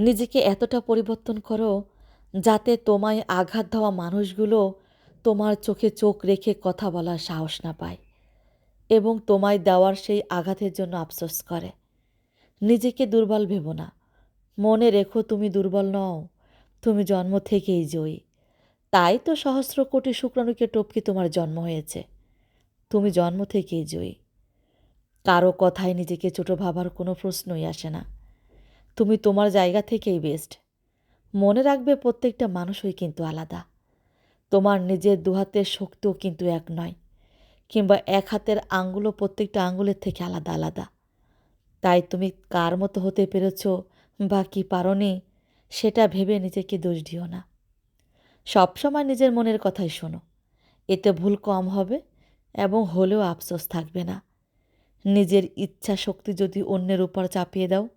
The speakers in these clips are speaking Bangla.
নিজেকে এতটা পরিবর্তন করো যাতে তোমায় আঘাত দেওয়া মানুষগুলো তোমার চোখে চোখ রেখে কথা বলার সাহস না পায় এবং তোমায় দেওয়ার সেই আঘাতের জন্য আফসোস করে। নিজেকে দুর্বল ভেবো না। মনে রেখো তুমি দুর্বল নও, তুমি জন্ম থেকেই জয়ী। তাই তো সহস্র কোটি শুক্রাণুকে টপকে তোমার জন্ম হয়েছে। তুমি জন্ম থেকেই জয়ী। কারও কথায় নিজেকে ছোট ভাবার কোনো প্রশ্নই আসে না। তুমি তোমার জায়গা থেকেই বেস্ট মনে রাখবে প্রত্যেকটা মানুষই কিন্তু আলাদা। তোমার নিজের দুহাতের শক্তিও কিন্তু এক নয়। কিংবা এক হাতের আঙ্গুলও প্রত্যেকটা আঙ্গুলের থেকে আলাদা আলাদা। তাই তুমি কার মতো হতে পেরেছ বা কি পারনি, সেটা ভেবে নিজেকে দোষ দিও না। সবসময় নিজের মনের কথাই শোনো। এতে ভুল কম হবে এবং হলেও আফসোস থাকবে না। নিজের ইচ্ছা শক্তি যদি অন্যের উপর চাপিয়ে দাও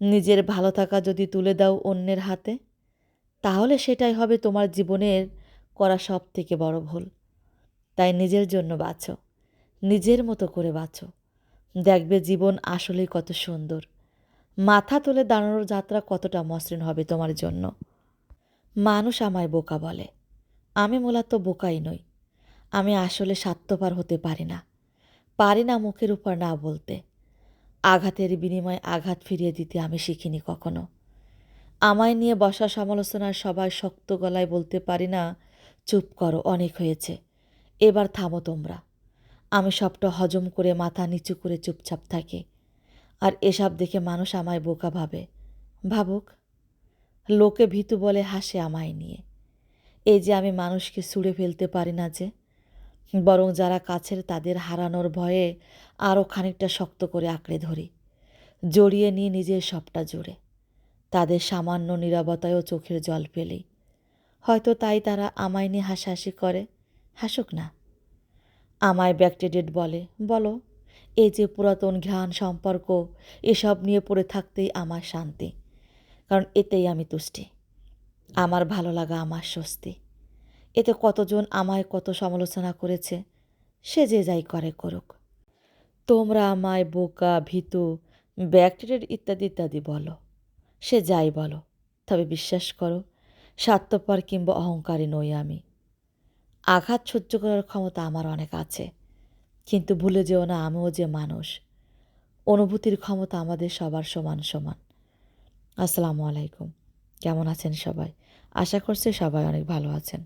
নিজের ভালো থাকা যদি তুলে দাও অন্যের হাতে, তাহলে সেটাই হবে তোমার জীবনের করা সব থেকে বড় ভুল। তাই নিজের জন্য বাঁচো, নিজের মতো করে বাঁচো। দেখবে জীবন আসলেই কত সুন্দর। মাথা তুলে দাঁড়ানোর যাত্রা কতটা মসৃণ হবে তোমার জন্য। মানুষ আমায় বোকা বলে। আমি মূলত বোকাই নই। আমি আসলে স্বার্থপর হতে পারি না। পারি না মুখের উপর না বলতে। আঘাতের বিনিময়ে আঘাত ফিরিয়ে দিতে আমি শিখিনি কখনো। আমায় নিয়ে বসা সমালোচনার সবাই শক্ত গলায় বলতে পারি না, চুপ করো, অনেক হয়েছে। এবার থামো তোমরা। আমি সবটা হজম করে মাথা নিচু করে চুপচাপ থাকি। আর এসব দেখে মানুষ আমায় বোকা ভাবে। ভাবুক? লোকে ভীতু বলে হাসে আমায় নিয়ে। এই যে আমি মানুষকে ছুঁড়ে ফেলতে পারি না যে বরং যারা কাছের তাদের হারানোর ভয়ে আরও খানিকটা শক্ত করে আঁকড়ে ধরি, জড়িয়ে নিয়ে নিজের সবটা জুড়ে। তাদের সামান্য নিরবতায়ও চোখের জল ফেলি। হয়তো তাই তারা আমায় নিয়ে হাসাহাসি করে, হাসুক না। আমায় ব্যাকটেডেড বলে, বলো এই যে পুরাতন ঘ্রাণ সম্পর্ক, এসব নিয়ে পড়ে থাকতেই আমার শান্তি, কারণ এতেই আমি তুষ্টি। আমার ভালো লাগা, আমার স্বস্তি। এতে কতজন আমায় কত সমালোচনা করেছে, সে যে যাই করে করুক। তোমরা আমায় বোকা, ভীতু ব্যাকটেরিয়ার ইত্যাদি ইত্যাদি বলো, সে যাই বলো, তবে বিশ্বাস করো, স্বার্থপর কিংবা অহংকারী নই আমি। আঘাত সহ্য করার ক্ষমতা আমার অনেক আছে, কিন্তু ভুলে যেও না আমিও যে মানুষ। অনুভূতির ক্ষমতা আমাদের সবার সমান সমান। আসসালামু আলাইকুম। কেমন আছেন সবাই? আশা করছি সবাই অনেক ভালো আছেন।